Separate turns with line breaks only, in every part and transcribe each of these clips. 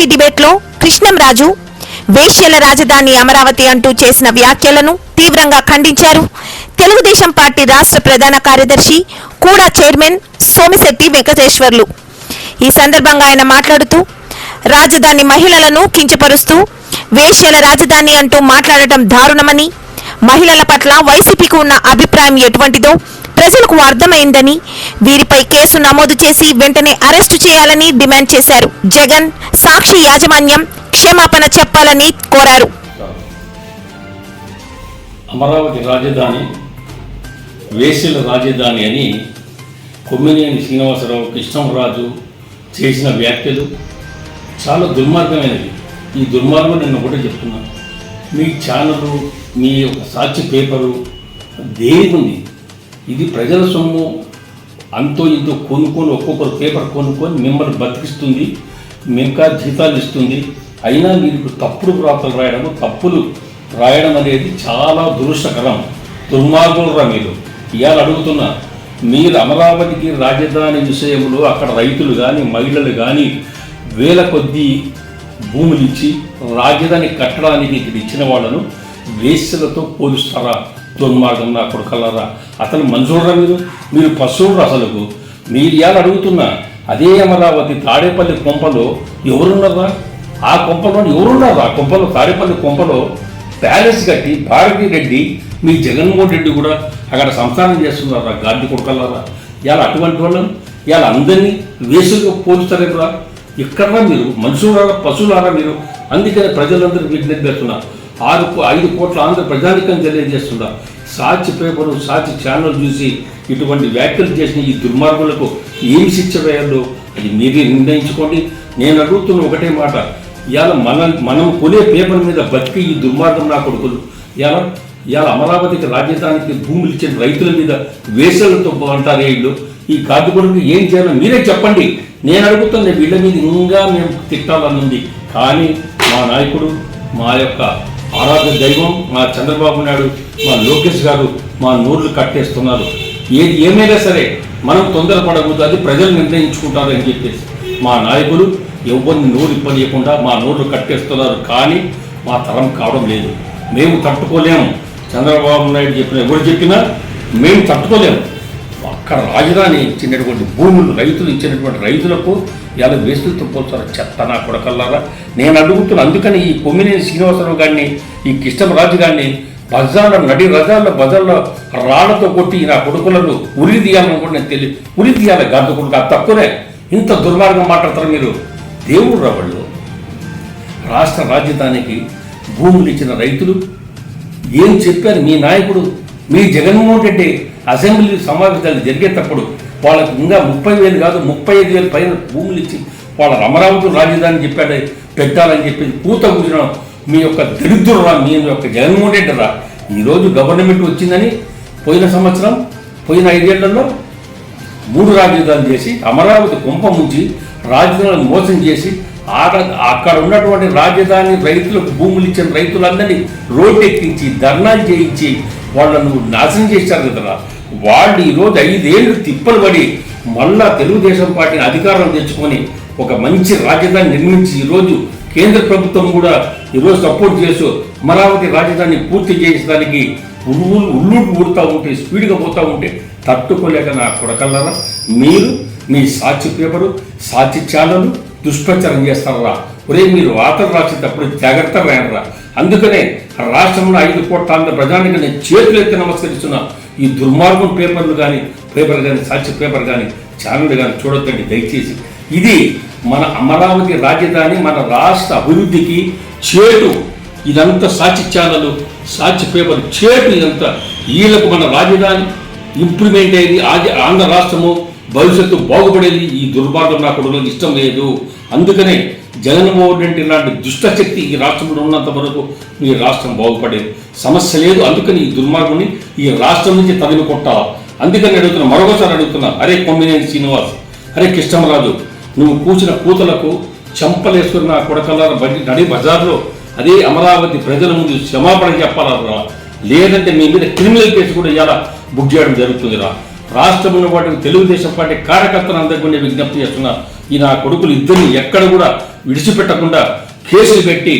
TV డిబేట్లో కృష్ణంరాజు వేశ్యల రాజధాని అమరావతి అంటూ చేసిన వ్యాఖ్యలను తీవ్రంగా ఖండించారు. తెలుగుదేశం పార్టీ రాష్ట్ర ప్రధాన కార్యదర్శి కూడా చైర్మన్ సోమిశెట్టి వెంకటేశ్వర్లు. ఈ సందర్భంగా ఆయన మాట్లాడుతూ రాజధాని మహిళలను కించపరుస్తూ వేశ్యల రాజధాని అంటూ మాట్లాడటం దారుణమని మహిళల పట్ల వైసీపీకి ఉన్న అభిప్రాయం ఎటువంటిదో ప్రజలకు అర్థమైందని వీరిపై కేసు నమోదు చేసి వెంటనే అరెస్టు చేయాలని డిమాండ్ చేశారు. జగన్ సాక్షి యాజమాన్యం క్షమాపణ చెప్పాలని కోరారు.
అమరావతి రాజధాని వేశ్యల రాజధాని అని కొమ్మినేని శ్రీనివాసరావు కృష్ణంరాజు చేసిన వ్యాఖ్యలు చాలా దుర్మార్గమైనవి. ఈ దుర్మార్గం నేను ఒకటే చెప్తున్నాను మీ ఛానలు మీ యొక్క సాక్షి పేపరు దేనికి ఉంది ఇది ప్రజల సొమ్ము. అంతో ఇంతో కొనుక్కొని ఒక్కొక్కరు పేపర్ కొనుక్కొని మిమ్మల్ని బతికిస్తుంది ఇంకా జీతాలు ఇస్తుంది. అయినా మీరు ఇప్పుడు తప్పుడు వ్రాతలు రాయడం తప్పులు రాయడం అనేది చాలా దురుష్టకరం దుర్మార్గులరా మీరు? ఇవాళ అడుగుతున్నా మీరు అమరావతికి రాజధాని విషయంలో అక్కడ రైతులు కానీ మహిళలు కానీ వేల కొద్దీ భూములు ఇచ్చి రాజధాని కట్టడానికి ఇక్కడ ఇచ్చిన వాళ్ళను వేశ్యలతో పోలుస్తారా? దుర్మార్గం నా కొడుకల్లారా అతను మంజూరా మీరు? మీరు పశువులు అసలుకు? మీరు ఇవాళ అడుగుతున్నా అదే అమరావతి తాడేపల్లి కొంపలో ఎవరున్నారా ఆ కొంపలో ఎవరున్నారా ఆ కొంపలో తాడేపల్లి కొంపలో ప్యాలెస్ కట్టి భారతీ రెడ్డి మీ జగన్మోహన్ రెడ్డి కూడా అక్కడ సంస్థానం చేస్తున్నారా? గాడ్డి కొడుకల్లారా ఇవాళ అటువంటి వాళ్ళని? ఇవాళ అందరినీ వేసుగా పోల్చుతారేమరా ఎక్కడ మీరు? మనుషులారా పశువులారా మీరు? అందుకని ప్రజలందరూ విజ్ఞప్తి చేస్తున్నా ఆరు కో- ఐదు కోట్ల ఆంధ్ర ప్రజానికం తెలియజేస్తున్నా. సాక్షి పేపరు సాక్షి ఛానల్ చూసి ఇటువంటి వ్యాఖ్యలు చేసిన ఈ దుర్మార్గులకు ఏమి శిక్ష వేయాలో అది మీరే నిర్ణయించుకోండి. నేను అడుగుతున్న ఒకటే మాట. ఇవాళ మన మనం కొనే పేపర్ మీద బతికి ఈ దుర్మార్గం నా కొడుకులు. ఇవాళ ఇవాళ అమరావతికి రాజధానికి భూములు ఇచ్చిన రైతుల మీద వేసలతో అంటారే వీళ్ళు. ఈ కార్డు ఏం చేయాలో మీరే చెప్పండి. నేను అడుగుతున్న వీళ్ళ మీద ఇంకా మేము తిట్టాలనుంది. కానీ మా నాయకుడు మా యొక్క ఆరాధ్య దైవం మా చంద్రబాబు నాయుడు మా లోకేష్ గారు మా నోర్లు కట్టేస్తున్నారు. ఏది ఏమైనా సరే మనం తొందరపడకూడదు అది ప్రజలు నిర్ణయించుకుంటారు అని చెప్పేసి. మా నాయకులు ఎవరిని నోరు ఇప్పనీయకుండా మా నోర్లు కట్టేస్తున్నారు కానీ మా తరం కావడం లేదు. మేము తట్టుకోలేము. చంద్రబాబు నాయుడు చెప్పిన ఎవరు చెప్పినా మేము తట్టుకోలేము. అక్కడ రాజధాని ఇచ్చినటువంటి భూములు రైతులు ఇచ్చినటువంటి రైతులకు ఎలా వేస్తులతో పోతారు చెత్త నా కొడకల్లారా? నేను అడుగుతున్నా అందుకని ఈ కొమ్మినేని శ్రీనివాసరావు గారిని ఈ కృష్ణరాజు గారిని బజార్ల నడి రజాల్లో బజార్లో రాళ్ళతో కొట్టి నా కొడుకులను ఉరి తీయాలని కూడా నేను తెలియదు ఉరి తీయాలి గద్ద కొడుకు. తక్కువనే ఇంత దుర్మార్గం మాట్లాడతారు మీరు. దేవుడు రావాళ్ళు రాష్ట్ర రాజధానికి భూములు ఇచ్చిన రైతులు ఏం చెప్పారు మీ నాయకుడు? మీ జగన్మోహన్ రెడ్డి అసెంబ్లీ సమావేశాలు జరిగేటప్పుడు వాళ్ళకి ఇంకా ముప్పై వేలు కాదు ముప్పై ఐదు వేలు పైన భూములు ఇచ్చి వాళ్ళ అమరావతి రాజధాని చెప్పాడు పెట్టాలని చెప్పి పూత కూర్చున్న. మీ యొక్క దరిద్రురా మీ యొక్క జగన్మోహన్ రెడ్డి రా. ఈరోజు గవర్నమెంట్ వచ్చిందని పోయిన సంవత్సరం పోయిన ఐదేళ్ళలో మూడు రాజధానులు చేసి అమరావతి కుంప ముంచి రాజధానులను మోసం చేసి అక్కడ ఉన్నటువంటి రాజధాని రైతులకు భూములు ఇచ్చిన రైతులందరినీ రోడ్డు ఎక్కించి ధర్నాలు చేయించి వాళ్ళను నాశనం చేశారు కదరా వాళ్ళు ఈరోజు ఐదేళ్ళు తిప్పలు పడి మళ్ళా తెలుగుదేశం పార్టీని అధికారం తెచ్చుకొని ఒక మంచి రాజధాని నిర్మించి ఈరోజు కేంద్ర ప్రభుత్వం కూడా ఈరోజు సపోర్ట్ చేస్తూ అమరావతి రాజధాని పూర్తి చేసేదానికి ఉరువులు ఉల్లుడు ఊడుతూ ఉంటే స్పీడ్గా పోతూ ఉంటే తట్టుకోలేక నా కొడకల్లారా మీరు మీ సాక్షి పేపరు సాక్షి ఛానల్ దుష్ప్రచారం చేస్తారా? ఒరే మీరు వార్తలు రాసేటప్పుడు జాగ్రత్త రాయనరా అందుకనే రాష్ట్రంలో ఐదు కోట్ల ఆంధ్ర ప్రజానికి నేను చేతులెత్తి నమస్కరిస్తున్న ఈ దుర్మార్గం పేపర్లు కానీ పేపర్ కానీ సాక్షి పేపర్ కానీ ఛానల్ కానీ చూడొద్దండి దయచేసి. ఇది మన అమరావతి రాజధాని మన రాష్ట్ర అభివృద్ధికి చేటు. ఇదంతా సాక్షి ఛానల్ సాక్షి పేపర్ చేటు ఇదంతా. వీళ్ళకు మన రాజధాని ఇంప్రూవ్మెంట్ అయ్యేది ఆది- ఆంధ్ర రాష్ట్రము భవిష్యత్తు బాగుపడేది ఈ దుర్మార్గం నా ఇష్టం లేదు. అందుకనే జగన్మోహన్ రెడ్డి లాంటి దుష్టశక్తి ఈ రాష్ట్రంలో ఉన్నంత వరకు ఈ రాష్ట్రం బాగుపడేది. సమస్య లేదు అందుకని ఈ దుర్మార్గుని ఈ రాష్ట్రం నుంచి తరిమి కొట్టాలా? అందుకని అడుగుతున్నా మరొకసారి అడుగుతున్నా అరే కొమ్మినేని శ్రీనివాస్ అరే కృష్ణమరాజు నువ్వు కూచిన కూతలకు చెంపలేసుకుని నా కొడకల్లార బండి నడి బజార్లో అదే అమరావతి ప్రజల ముందు క్షమాపణ చెప్పాలరా లేదంటే మీ మీద క్రిమినల్ కేసు కూడా ఇవాళ బుక్ చేయడం జరుగుతుందిరా. రాష్ట్రం ఉన్న తెలుగుదేశం పార్టీ కార్యకర్తలు అందరికీ విజ్ఞప్తి చేస్తున్నా. ఈ నా కొడుకులు ఇద్దరిని ఎక్కడ కూడా విడిచిపెట్టకుండా కేసులు పెట్టి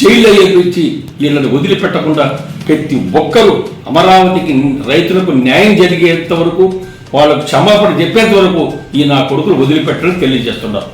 జైల్లో ఏపించి వీళ్ళని వదిలిపెట్టకుండా ప్రతి ఒక్కరూ అమరావతికి రైతులకు న్యాయం జరిగేంత వరకు వాళ్ళకు క్షమాపణ చెప్పేంత వరకు ఈ నా కొడుకులు వదిలిపెట్టడం తెలియజేస్తున్నారు.